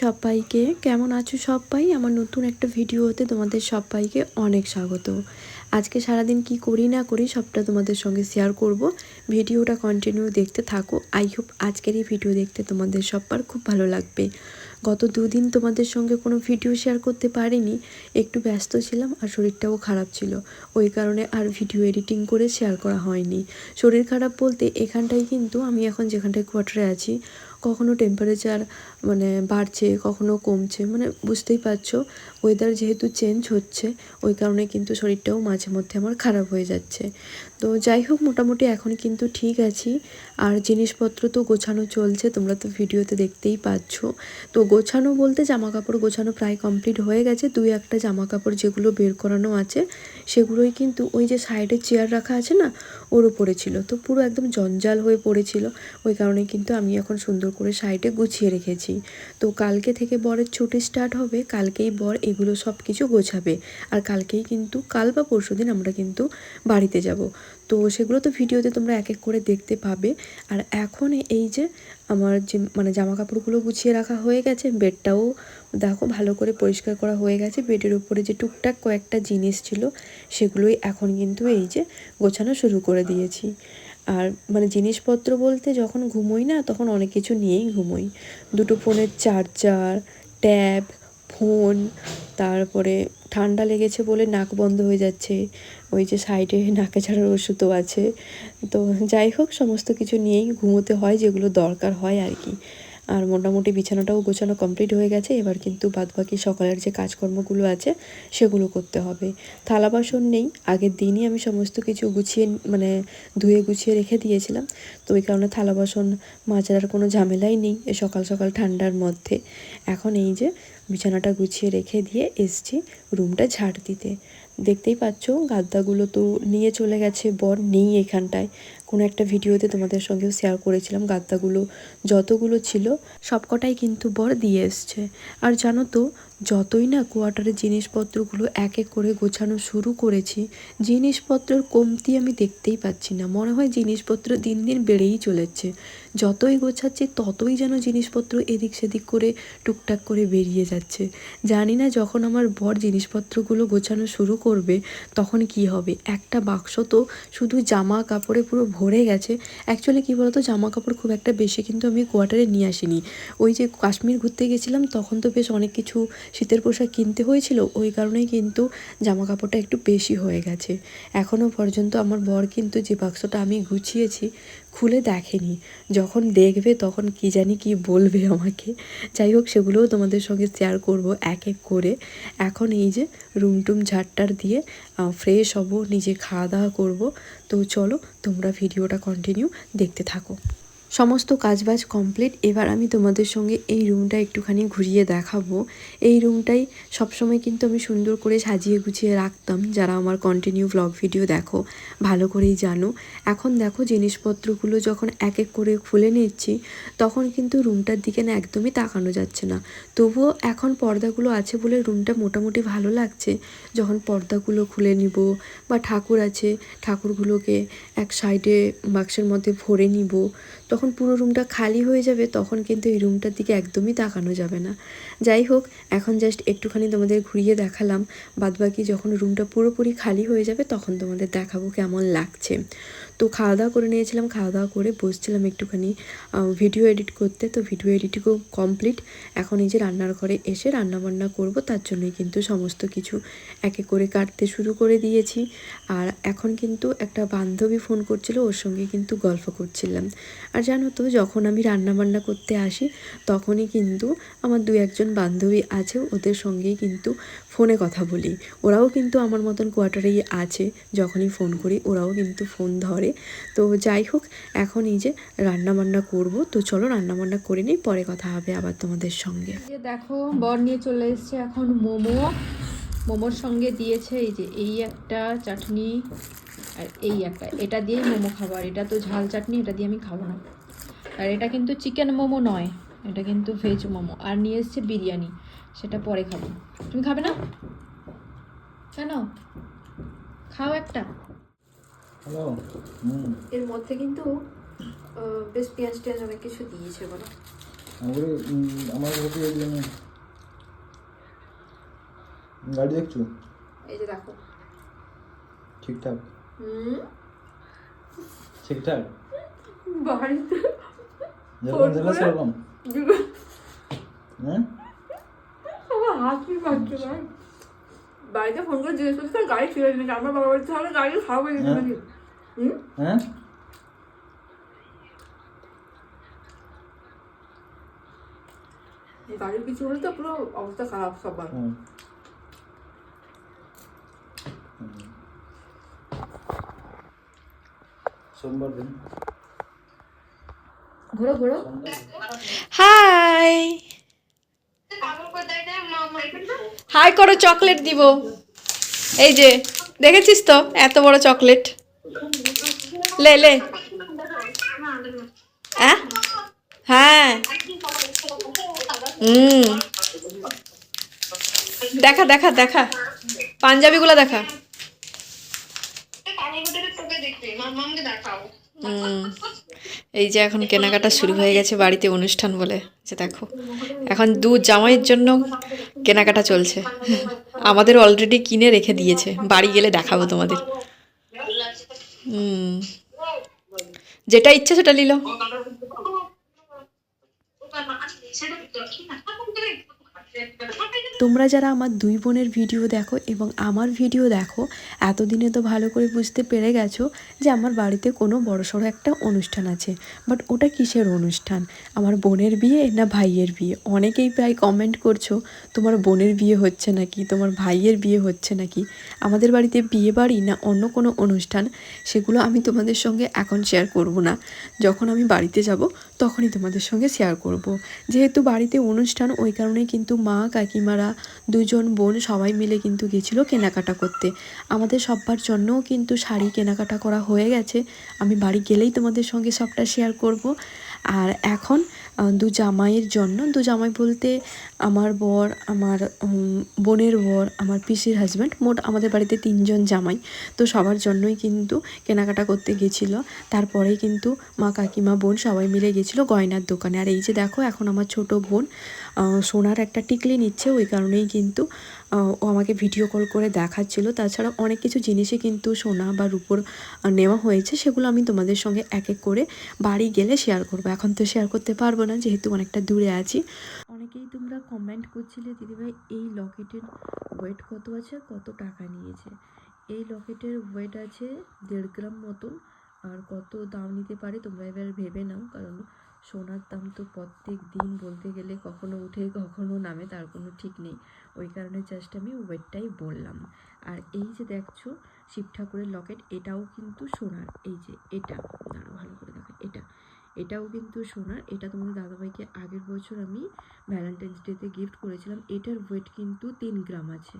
সবাইকে। কেমন আছো সবাই? আমার নতুন একটা ভিডিওতে তোমাদের সবাইকে অনেক স্বাগত। আজকে সারাদিন কি করি না করি সবটা তোমাদের সঙ্গে শেয়ার করব। ভিডিওটা কন্টিনিউ দেখতে থাকো। আই হোপ আজকের এই ভিডিও দেখতে তোমাদের সবার খুব ভালো লাগবে। গত দুদিন তোমাদের সঙ্গে কোনো ভিডিও শেয়ার করতে পারিনি। একটু ব্যস্ত ছিলাম আর শরীরটাও খারাপ ছিল। ওই কারণে আর ভিডিও এডিটিং করে শেয়ার করা হয়নি। শরীর খারাপ বলতে এখানটায় কিন্তু আমি এখন যেখানটায় কোয়ার্টারে আছি কখনো টেম্পারেচার মানে বাড়ছে, কখনো কমছে মানে বুঝতেই পারছ ওয়েদার যেহেতু চেঞ্জ হচ্ছে, ওই কারণে কিন্তু শরীরটাও মাঝে মধ্যে আমার খারাপ হয়ে যাচ্ছে। তো যাই হোক, মোটামুটি এখন কিন্তু ঠিক আছি। আর জিনিসপত্র তো গোছানো চলছে, তোমরা তো ভিডিওতে দেখতেই পাচ্ছ। তো গোছানো বলতে জামা কাপড় গোছানো প্রায় কমপ্লিট হয়ে গেছে। দুই একটা জামা কাপড় যেগুলো বের করানো আছে, সেগুলোই কিন্তু ওই যে সাইডে চেয়ার রাখা আছে না, ওর উপরে ছিল। তো পুরো একদম জঞ্জাল হয়ে পড়েছিল। ওই কারণে কিন্তু আমি এখন সুন্দর করে সাইডে গুছিয়ে রেখেছি। তো কালকে থেকে বরের ছুটি স্টার্ট হবে, কালকেই বর এগুলো সব কিছু গোছাবে। আর কালকেই কিন্তু কাল বা পরশু দিন আমরা কিন্তু বাড়িতে যাব। তো সেগুলো তো ভিডিওতে তোমরা এক এক করে দেখতে পাবে। আর এখন এই যে আমার যে মানে জামা কাপড়গুলো গুছিয়ে রাখা হয়ে গেছে, বেডটাও দেখো ভালো করে পরিষ্কার করা হয়ে গেছে। বেডের উপরে যে টুকটাক কয়েকটা জিনিস ছিল, সেগুলোই এখন কিন্তু এই যে গোছানো শুরু করে দিয়েছি। আর মানে জিনিসপত্র বলতে যখন ঘুমোই না, তখন অনেক কিছু নিয়েই ঘুমোই। দুটো ফোনের চার্জার, ট্যাব, ফোন, তারপরে ঠান্ডা লেগেছে বলে নাক বন্ধ হয়ে যাচ্ছে, ওই যে সাইডে নাকে ছাড়ার ওষুধও আছে। তো যাই হোক, সমস্ত কিছু নিয়েই ঘুমোতে হয় যেগুলো দরকার হয় আর কি। আর মোটামুটি বিছানাটাও গোছানো কমপ্লিট হয়ে গেছে। এবার কিন্তু বাদবাকি সকালের যে কাজকর্মগুলো আছে, সেগুলো করতে হবে। থালা বাসন নেই। আগের দিনই আমি সমস্ত কিছু গুছিয়ে মানে ধুয়ে গুছিয়ে রেখে দিয়েছিলাম। তো ওই কারণে থালা বাসন মাজার কোনো ঝামেলাই নেই সকাল সকাল ঠান্ডার মধ্যে। এখন এই যে বিছানাটা গুছিয়ে রেখে দিয়ে এসছি রুমটা ঝাড় দিতে। দেখতেই পাচ্ছ, গাদ্দাগুলো তো নিয়ে চলে গেছে, বর নেই এখানটায়। কোনো একটা ভিডিওতে তোমাদের সঙ্গেও শেয়ার করেছিলাম গাদ্দাগুলো, যতগুলো ছিল, সবকটাই কিন্তু বর দিয়ে এসছে। আর জানো তো যতই না কোয়ার্টারের জিনিসপত্রগুলো এক এক করে গোছানো শুরু করেছি, জিনিসপত্রের কমতি আমি দেখতেই পাচ্ছি না। মনে হয় জিনিসপত্র দিন দিন বেড়েই চলেছে। যতই গোছাচ্ছি, ততই যেন জিনিসপত্র এদিক সেদিক করে টুকটাক করে বেরিয়ে যাচ্ছে। জানি না যখন আমার বর জিনিসপত্রগুলো গোছানো শুরু করবে, তখন কি হবে? একটা বাক্স তো শুধু জামা কাপড়ে পুরো ভরে গেছে। অ্যাকচুয়ালি কী বলতো জামা কাপড় খুব একটা বেশি কিন্তু আমি কোয়ার্টারে নিয়ে আসিনি। ওই যে কাশ্মীর ঘুরতে গেছিলাম, তখন তো বেশ অনেক কিছু শীতের পোশাক কিনতে হয়েছিল, ওই কারণেই কিন্তু জামা কাপড়টা একটু বেশি হয়ে গেছে। এখনও পর্যন্ত আমার বর কিন্তু যে বাক্সটা আমি গুছিয়েছি খুলে দেখেনি। যখন দেখবে তখন কি জানি কি বলবে আমাকে। যাই হোক, সেগুলোও তোমাদের সঙ্গে শেয়ার করব এক এক করে। এখন এই যে রুম টুম ঝাড়টার দিয়ে ফ্রেশ হব, নিজে খাওয়া দাওয়া করব। তো চলো, তোমরা ভিডিওটা কন্টিনিউ দেখতে থাকো। সমস্ত কাজবাজ কমপ্লিট এবার আমি তোমাদের সঙ্গে এই রুমটা একটুখানি ঘুরিয়ে দেখাবো। এই রুমটাই সবসময় কিন্তু আমি সুন্দর করে সাজিয়ে গুছিয়ে রাখতাম, যারা আমার কন্টিনিউ ব্লগ ভিডিও দেখো, ভালো করেই জানো। এখন দেখো জিনিসপত্রগুলো যখন এক এক করে খুলে নিচ্ছি, তখন কিন্তু রুমটার দিকে না একদমই তাকানো যাচ্ছে না। তবুও এখন পর্দাগুলো আছে বলে রুমটা মোটামুটি ভালো লাগছে। যখন পর্দাগুলো খুলে নিব বা ঠাকুর আছে, ঠাকুরগুলোকে এক সাইডে বাক্সের মধ্যে ভরে নিব, তখন পুরো রুমটা খালি হয়ে যাবে, তখন কিন্তু এই রুমটার দিকে একদমই তাকানো যাবে না। যাই হোক, এখন জাস্ট একটুখানি তোমাদের ঘুরিয়ে দেখালাম। বাদবাকি যখন রুমটা পুরোপুরি খালি হয়ে যাবে, তখন তোমাদের দেখাবো কেমন লাগছে। তো খাওয়া দাওয়া করে নিয়েছিলাম খাওয়া দাওয়া করে বসছিলাম একটুখানি ভিডিও এডিট করতে। তো ভিডিও এডিটিংও কমপ্লিট এখন এই যে রান্নার ঘরে এসে রান্না বান্না করব, তার জন্যই কিন্তু সমস্ত কিছু একে করে কাটতে শুরু করে দিয়েছি। আর এখন কিন্তু একটা বান্ধবী ফোন করছিল, ওর সঙ্গে কিন্তু গল্প করছিলাম। আর জানো তো, যখন আমি রান্না বান্না করতে আসি, তখনই কিন্তু আমার দু একজন বান্ধবী আছে, ওদের সঙ্গেই কিন্তু ফোনে কথা বলি। ওরাও কিন্তু আমার মতন কোয়ার্টারেই আছে, যখনই ফোন করি, ওরাও কিন্তু ফোন ধরে। তো যাই হোক, এখন এই যে রান্না বান্না করব। তো চলো রান্না বান্না করে নিই, পরে কথা হবে আবার তোমাদের সঙ্গে। দেখো, বর নিয়ে চলে এসেছে এখন মোমো। মোমোর সঙ্গে দিয়েছে এই যে এই একটা চাটনি আর এই একটা। এটা দিয়েই মোমো খাব, আর এটা তো ঝাল চাটনি, এটা দিয়ে আমি খাব না। আর এটা কিন্তু চিকেন মোমো নয়, এটা কিন্তু ভেজ মোমো। আর নিয়ে এসছে বিরিয়ানি, সেটা পরে খাব। তুমি খাবে না? কেন? খাও একটা। এর মধ্যে কিন্তু বেশ পেঁয়াজ টেয়াজ অনেক কিছু দিয়েছে বলো। আমার জন্য গাড়ি দেখছ? এই যে দেখো। ঠিকঠাক? হুম। ঠিকঠাক? বাড়িতে যেরকম দিলে সেরকম। হ্যাঁ? আমার হাসি পাচ্ছে ভাই। বাড়িতে ফোন করে জিজ্ঞেস করছি গাড়ি ফিরে নিয়ে আমার বাবা বলছে তাহলে গাড়ি খাব হ্যাঁ। হুম হ্যাঁ? গাড়ির কিছু হলে তো পুরো অবস্থা খারাপ সবার। সোমবার দিন। ঘোরো ঘোরো। হাই। হাই করো চকলেট দিব। এই যে দেখেছিস তো? এত বড় চকলেট। লে লে। হ্যাঁ হ্যাঁ। হুম। দেখা দেখা দেখা। পাঞ্জাবিগুলো দেখা। এই যে এখন কেনাকাটা শুরু হয়ে গেছে বাড়িতে অনুষ্ঠান বলে। যে দেখো, এখন দু জামাইয়ের জন্য কেনাকাটা চলছে। আমাদের অলরেডি কিনে রেখে দিয়েছে। বাড়ি গেলে দেখাবো তোমাদের। হুম। যেটা ইচ্ছে সেটা নিল তোমরা যারা আমার দুই বোনের ভিডিও দেখো এবং আমার ভিডিও দেখো, এতদিনে তো ভালো করে বুঝতে পেরে গেছো যে আমার বাড়িতে কোনো বড়সড় একটা অনুষ্ঠান আছে। বাট ওটা কিসের অনুষ্ঠান? আমার বোনের বিয়ে না ভাইয়ের বিয়ে? অনেকেই প্রায় কমেন্ট করছ, তোমার বোনের বিয়ে হচ্ছে নাকি? তোমার ভাইয়ের বিয়ে হচ্ছে নাকি? আমাদের বাড়িতে বিয়ে বাড়ি না অন্য কোনো অনুষ্ঠান? সেগুলো আমি তোমাদের সঙ্গে এখন শেয়ার করব না। যখন আমি বাড়িতে যাব, তখনই তোমাদের সঙ্গে শেয়ার করব। যেহেতু বাড়িতে অনুষ্ঠান, ওই কারণেই কিন্তু মা কাকিমারা দুজন বোন সবাই মিলে কিন্তু গেছিল কেনাকাটা করতে। আমাদের সব্বার জন্যও কিন্তু শাড়ি কেনাকাটা করা হয়ে গেছে। আমি বাড়ি গেলেই তোমাদের সঙ্গে সবটা শেয়ার করব। আর এখন দু জামাইয়ের জন্য। দু জামাই বলতে আমার বর, আমার বোনের বর, আমার পিসির হাজব্যান্ড মোট আমাদের বাড়িতে তিনজন জামাই। তো সবার জন্যই কিন্তু কেনাকাটা করতে গেছিল। তারপরেই কিন্তু মা, কাকিমা, বোন সবাই মিলে গেছিল গয়নার দোকানে। আর এই যে দেখো, এখন আমার ছোট বোন সোনার একটা টিকলি নিচ্ছে। ওই কারণেই কিন্তু ও আমাকে ভিডিও কল করে দেখাচ্ছিল। তাছাড়া অনেক কিছু জিনিসই কিন্তু সোনা বা রূপোর নেওয়া হয়েছে। সেগুলো আমি তোমাদের সঙ্গে এক এক করে বাড়ি গেলে শেয়ার করব। এখন তো শেয়ার করতে পারব না, যেহেতু অনেকটা দূরে আছি। অনেকেই তোমরা কমেন্ট করছিলে, দিদিভাই, এই লকেটের ওয়েট কত আছে? কত টাকা নিয়েছে? এই লকেটের ওয়েট আছে দেড় গ্রাম মতন। আর কত দাম নিতে পারে তোমরা এবার ভেবে নাও, কারণ সোনার দাম তো প্রত্যেক দিন বলতে গেলে কখনো উঠে, কখনো নামে, তার কোনো ঠিক নেই। ওই কারণে জাস্ট আমি ওয়েটটাই বললাম। আর এই যে দেখছ, শিব ঠাকুরের লকেট, এটাও কিন্তু সোনার। এই যে এটা দাঁড়া ভালো করে দেখো এটা। এটাও কিন্তু সোনার। এটা তোমাদের দাদাভাইকে আগের বছর আমি ভ্যালেন্টাইন্স ডেতে গিফট করেছিলাম। এটার ওয়েট কিন্তু তিন গ্রাম আছে।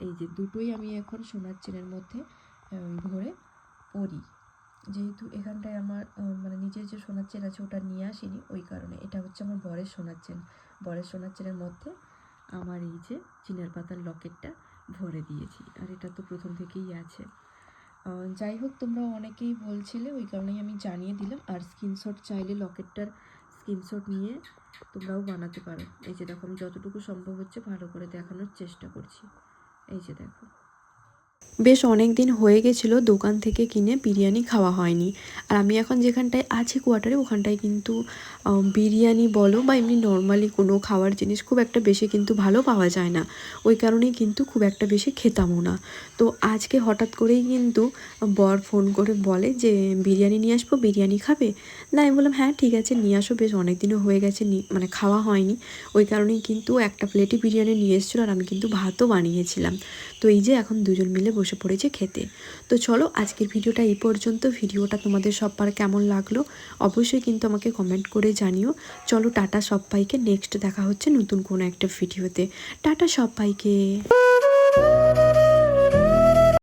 এই যে দুটোই আমি এখন সোনার চেনের মধ্যে ভরে পরি। যেহেতু এখানটায় আমার মানে নিজের যে সোনার চেন আছে ওটা নিয়ে আসিনি, ওই কারণে। এটা হচ্ছে আমার বরের সোনার চেন বরের সোনার চেনের মধ্যে আমার এই যে চিনার পাতার লকেটটা ভরে দিয়েছি। আর এটা তো প্রথম থেকেই আছে। যাই হোক, তোমরা অনেকেই বলছিলে, ওই কারণেই আমি জানিয়ে দিলাম। আর স্ক্রিনশট চাইলে লকেটটার স্ক্রিনশট নিয়ে তোমরাও বানাতে পারো। এই যে দেখো, আমি যতটুকু সম্ভব হচ্ছে ভালো করে দেখানোর চেষ্টা করছি। এই যে দেখো। বেশ অনেক দিন হয়ে গেছিল দোকান থেকে কিনে বিরিয়ানি খাওয়া হয়নি। আর আমি এখন যেখানটায় আছি কোয়ার্টারে, ওখানটায় কিন্তু বিরিয়ানি বলো বা এমনি নর্মালি কোনো খাওয়ার জিনিস খুব একটা বেশি কিন্তু ভালো পাওয়া যায় না। ওই কারণেই কিন্তু খুব একটা বেশি খেতামও না। তো আজকে হঠাৎ করেই কিন্তু বর ফোন করে বলে যে, বিরিয়ানি নিয়ে আসব, বিরিয়ানি খাবে? না, আমি বললাম হ্যাঁ ঠিক আছে, নিয়ে আসো, বেশ অনেক দিনও হয়ে গেছে মানে খাওয়া হয়নি। ওই কারণেই কিন্তু একটা প্লেটই বিরিয়ানি নিয়ে এসেছিল আর আমি কিন্তু ভাতও বানিয়েছিলাম। তো এই যে এখন দুজন মিলে বসে পড়েছে খেতে। তো চলো আজকের ভিডিওটা এই পর্যন্ত। ভিডিওটা তোমাদের সব্বার কেমন লাগল অবশ্যই কিন্তু আমাকে কমেন্ট করে জানিও। চলো টাটা সব্বাইকে। নেক্সট দেখা হচ্ছে নতুন কোনো একটা ভিডিওতে। টাটা সব্বাইকে।